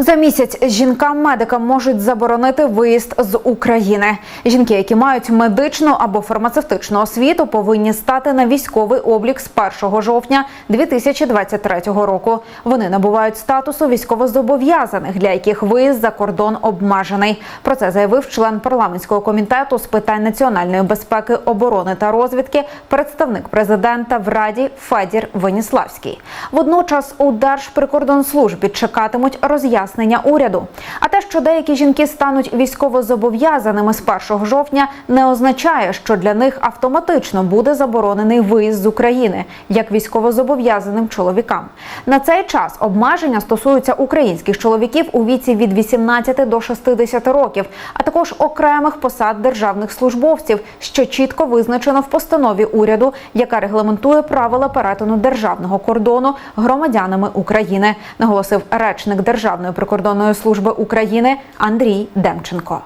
За місяць жінкам-медикам можуть заборонити виїзд з України. Жінки, які мають медичну або фармацевтичну освіту, повинні стати на військовий облік з 1 жовтня 2023 року. Вони набувають статусу військовозобов'язаних, для яких виїзд за кордон обмежений. Про це заявив член парламентського комітету з питань національної безпеки, оборони та розвідки, представник президента в Раді Федір Веніславський. Водночас у Держприкордонслужбі чекатимуть роз'яснення уряду. А те, що деякі жінки стануть військовозобов'язаними з 1 жовтня, не означає, що для них автоматично буде заборонений виїзд з України як військовозобов'язаним чоловікам. На цей час обмеження стосуються українських чоловіків у віці від 18 до 60 років, а також окремих посад державних службовців, що чітко визначено в постанові уряду, яка регламентує правила перетину державного кордону громадянами України, наголосив речник Державної прикордонної служби України Андрій Демченко.